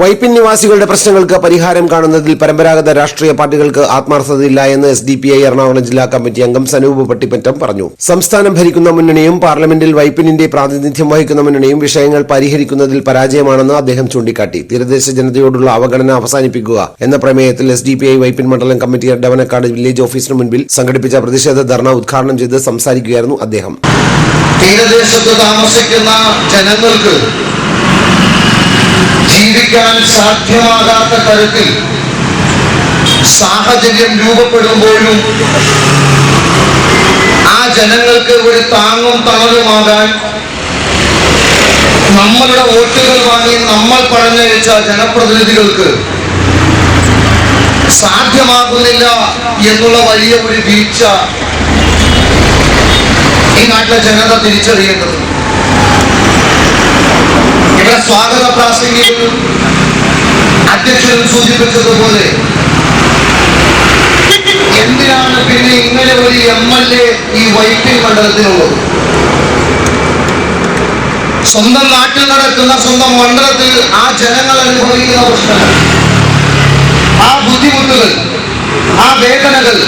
വൈപ്പിൻ നിവാസികളുടെ പ്രശ്നങ്ങൾക്ക് പരിഹാരം കാണുന്നതിൽ പരമ്പരാഗത രാഷ്ട്രീയ പാർട്ടികൾക്ക് ആത്മാർത്ഥതയില്ല എന്ന് S D P I Ernakulam ജില്ലാ കമ്മിറ്റി അംഗം സനൂപ് പട്ടിപ്പറ്റം പറഞ്ഞു. സംസ്ഥാനം ഭരിക്കുന്ന മുന്നണിയും പാർലമെന്റിൽ വൈപ്പിനിന്റെ പ്രാതിനിധ്യം വഹിക്കുന്ന മുന്നണിയും വിഷയങ്ങൾ പരിഹരിക്കുന്നതിൽ പരാജയമാണെന്ന് അദ്ദേഹം ചൂണ്ടിക്കാട്ടി. തീരദേശ ജനതയോടുള്ള അവഗണന അവസാനിപ്പിക്കുക എന്ന പ്രമേയത്തിൽ S D P I Vypin മണ്ഡലം കമ്മിറ്റി ഡവനക്കാട് വില്ലേജ് ഓഫീസിന് മുൻപിൽ സംഘടിപ്പിച്ച പ്രതിഷേധ ധർണ ഉദ്ഘാടനം ചെയ്ത് സംസാരിക്കുകയായിരുന്നു അദ്ദേഹം. തീരദേശത്ത് താമസിക്കുന്ന ജനങ്ങൾക്ക് ജീവിക്കാൻ സാധ്യമാകാത്ത തരത്തിൽ സാഹചര്യം രൂപപ്പെടുമ്പോഴും ആ ജനങ്ങൾക്ക് ഒരു താങ്ങും തണലുമാകാൻ നമ്മളുടെ വോട്ടുകൾ വാങ്ങി നമ്മൾ പറഞ്ഞയച്ച ജനപ്രതിനിധികൾക്ക് സാധ്യമാകുന്നില്ല എന്നുള്ള വലിയ ഒരു വീഴ്ച ഈ നാട്ടിലെ ജനത തിരിച്ചറിയേണ്ടത് ഇവിടെ സ്വാഗത പ്രാസംഗികൻ അധ്യക്ഷൻ സൂചിപ്പിച്ചതുപോലെ എന്തിനാണ് പിന്നെ ഇങ്ങനെ ഒരു എം എൽ എ ഈ വൈപ്പിൻ മണ്ഡലത്തിനുള്ളത് സ്വന്തം നാട്ടിൽ നടക്കുന്ന സ്വന്തം മണ്ഡലത്തിൽ ആ ജനങ്ങൾ അനുഭവിക്കുന്ന പ്രശ്നങ്ങൾ ആ ബുദ്ധിമുട്ടുകൾ ആ വേദനകൾ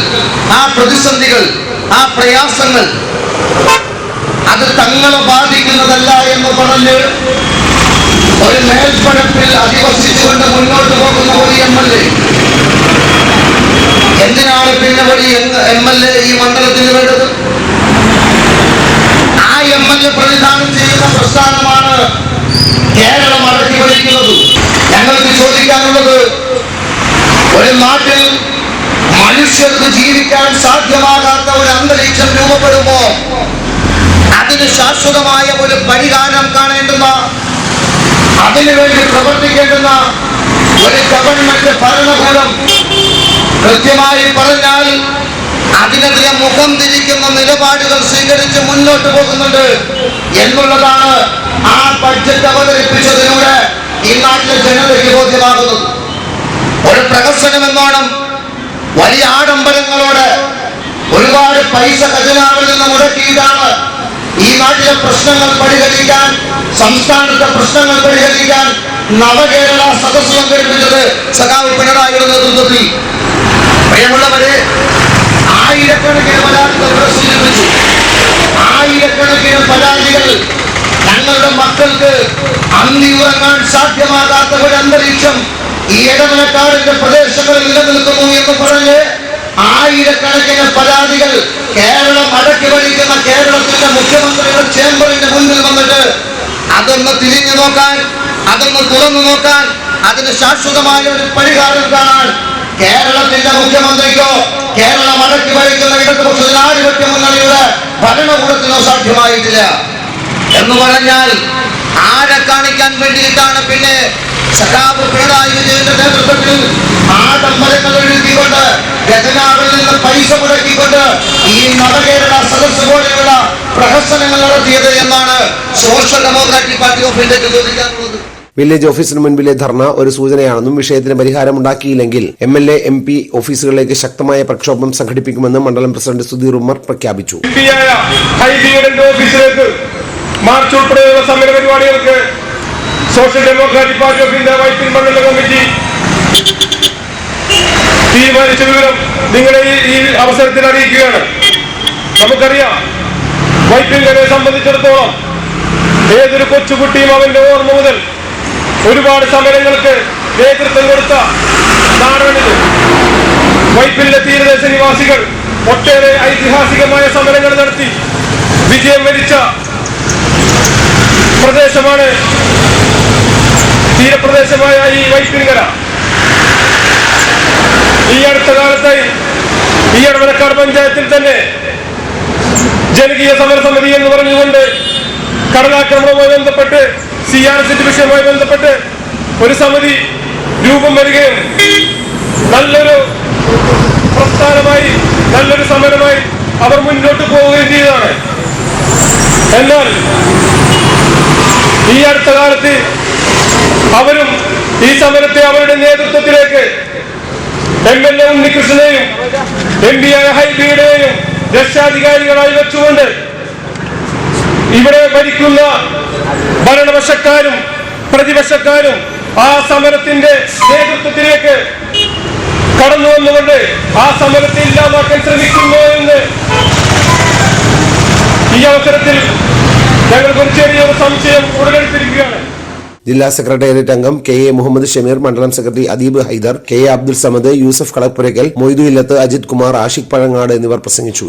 ആ പ്രതിസന്ധികൾ ആ പ്രയാസങ്ങൾ അത് തങ്ങളെ ബാധിക്കുന്നതല്ല എന്ന് പറഞ്ഞ് ഒരു മേൽപ്പടപ്പിൽ അധിവസിച്ചുകൊണ്ട് മുന്നോട്ട് പോകുന്ന ഒരു എം എൽ എ. എന്തിനാണ് പിന്നെ ഒരു എം എൽ എ ഈ മണ്ഡലത്തിന് വേണ്ടത്? ആ എം എൽ എ പ്രതിദാനം ചെയ്യുന്ന പ്രസ്ഥാനമാണ് കേരളം അടക്കി ഭരിക്കുന്നത് ഞങ്ങൾക്ക് ചോദിക്കാനുള്ളത് ഒരു നാട്ടിൽ മനുഷ്യർക്ക് ജീവിക്കാൻ സാധ്യമാകാത്ത ഒരു അന്തരീക്ഷം രൂപപ്പെടുമ്പോ അതിന് ശാശ്വതമായ ഒരു പരിഹാരം കാണേണ്ടുന്ന അതിനുവേണ്ടി പ്രവർത്തിക്കേണ്ടുന്ന ഒരു ഗവൺമെന്റ് ഭരണകൂടം കൃത്യമായി പറഞ്ഞാൽ അതിനെതിരെ മുഖം തിരിക്കുന്ന നിലപാടുകൾ സ്വീകരിച്ച് മുന്നോട്ട് പോകുന്നുണ്ട് എന്നുള്ളതാണ് ആ ബഡ്ജറ്റ് അവതരിപ്പിച്ചതിലൂടെ ഈ നാട്ടിലെ ജനതയ്ക്ക് ബോധ്യമാകുന്നത് ഒരു പ്രഹസനം എന്നോണം വലിയ ആഡംബരങ്ങളോടെ ഒരുപാട് പൈസ ഖജനാവിൽ നിന്ന് മുടക്കിയിട്ടാണ് ഈ നാട്ടിലെ പ്രശ്നങ്ങൾ പരിഹരിക്കാൻ സംസ്ഥാനത്തെ പ്രശ്നങ്ങൾ പരിഹരിക്കാൻ നവകേരള സദസ് സംഘടിപ്പിച്ചത് സഖാവ് പിണറായിയുടെ നേതൃത്വത്തിൽ. പ്രിയമുള്ളവരെ ആയിരക്കണക്കിന് പരാതികൾ ആയിരക്കണക്കിന് പരാതികൾ ഞങ്ങളുടെ മക്കൾക്ക് അന്തി ഉറങ്ങാൻ സാധ്യമാകാത്ത ഒരു അന്തരീക്ഷം ഈ ഇടമലക്കാടിന്റെ പ്രദേശങ്ങളിൽ നിലനിൽക്കുന്നു എന്ന് പറഞ്ഞ് ആയിരക്കണക്കിന് പരാതികൾ കേരളം അടക്കി ഭരിക്കുന്ന കേരളത്തിന്റെ മുഖ്യമന്ത്രിയുടെ ചേംബറിന്റെ മുന്നിൽ വന്നിട്ട് അതൊന്ന് തിരിഞ്ഞു നോക്കാൻ അതൊന്ന് തുറന്നു നോക്കാൻ അതിന് ശാശ്വതമായ ഒരു പരിഹാരം കാണാൻ കേരളത്തിന്റെ മുഖ്യമന്ത്രിക്കോ കേരളം അടക്കി ഭരിക്കുന്ന ഇടതുപക്ഷ ജനാധിപത്യ മുന്നണിയുടെ ഭരണകൂടത്തിനോ സാധ്യമായിട്ടില്ല. എന്ന് പറഞ്ഞാൽ ആരെ കാണിക്കാൻ വേണ്ടിയിട്ടാണ് പിന്നെ സഖാബ് പിണറായി വിജയന്റെ നേതൃത്വത്തിൽ ആഡംബരങ്ങൾ എഴുതിക്കൊണ്ട് രചനാവിൽ നിന്ന് പൈസ മുടക്കിക്കൊണ്ട് ഈ നവകേരള സദസ് പോലെയുള്ള പ്രഹസനങ്ങൾ നടത്തിയത് എന്നാണ് സോഷ്യൽ ഡെമോക്രാറ്റിക് പാർട്ടി ഓഫ് ഇന്ത്യയ്ക്ക് ചോദിക്കാറുള്ളത് വില്ലേജ് ഓഫീസിന് മുൻപിലെ ധർണ ഒരു സൂചനയാണെന്നും വിഷയത്തിന് പരിഹാരം ഉണ്ടാക്കിയില്ലെങ്കിൽ M L A M P ഓഫീസുകളിലേക്ക് ശക്തമായ പ്രക്ഷോഭം സംഘടിപ്പിക്കുമെന്ന് മണ്ഡലം പ്രസിഡന്റ് സുധീർ ഉമ്മർ പ്രഖ്യാപിച്ചു. ഓഫീസിലേക്ക് മാർച്ച് ഉൾപ്പെടെയുള്ള സമര പരിപാടികൾക്ക് Social Democratic Party of India Vypin Mandala committee തീരുമാനിച്ച വിവരം നിങ്ങളെ ഈ- അവസരത്തിൽ അറിയിക്കുകയാണ്. നമുക്കറിയാം വൈപ്പിൻകരെ സംബന്ധിച്ചിടത്തോളം ഏതൊരു കൊച്ചുകുട്ടിയും അവന്റെ ഓർമ്മ മുതൽ ഒരുപാട് സമരങ്ങൾക്ക് നേതൃത്വം കൊടുത്ത നാടാണിത്. വൈപ്പിന്റെ തീരദേശ നിവാസികൾ ഒട്ടേറെ ഐതിഹാസികമായ സമരങ്ങൾ നടത്തി വിജയം വരിച്ച പ്രദേശമാണ് തീരപ്രദേശമായ ഈ വൈപ്പിൻകര. ഈ അടുത്ത കാലത്ത് ഈ ഇടവലക്കാട് പഞ്ചായത്തിൽ തന്നെ ജനകീയ സമരസമിതി എന്ന് പറഞ്ഞുകൊണ്ട് കടലാക്രമണവുമായി ബന്ധപ്പെട്ട് സി ആർ എസ് വിഷയവുമായി ബന്ധപ്പെട്ട് ഒരു സമിതി രൂപം വരികയും നല്ലൊരു പ്രസ്ഥാനമായി നല്ലൊരു സമരമായി അവർ മുന്നോട്ട് പോവുകയും ചെയ്തതാണ്. എന്നാൽ ഈ അടുത്ത കാലത്ത് അവരും ഈ സമരത്തെ അവരുടെ നേതൃത്വത്തിലേക്ക് എം എൽ എ ഉണ്ണികൃഷ്ണനെയും എം പി ആയ ഹൈബിയുടെയും രക്ഷാധികാരികളായി വെച്ചുകൊണ്ട് ഇവിടെ ഭരിക്കുന്ന ഭരണപക്ഷക്കാരും പ്രതിപക്ഷക്കാരും ആ സമരത്തിന്റെ നേതൃത്വത്തിലേക്ക് കടന്നു വന്നുകൊണ്ട് ആ സമരത്തെ ഇല്ലാതാക്കാൻ ശ്രമിക്കുന്നു എന്ന് ഈ അവസരത്തിൽ ഞങ്ങൾക്കൊരു ചെറിയൊരു സംശയം ഉടലെടുത്തിരിക്കുകയാണ്. ജില്ലാ സെക്രട്ടേറിയറ്റ് അംഗം കെ എ മുഹമ്മദ് ഷമീർ മണ്ഡലം secretary Adeeb Haider K A Abdul Samad Yusuf Kalappurakkal Moidu Illath Ajith Kumar Ashiq Pazhangad എന്നിവർ പ്രസംഗിച്ചു.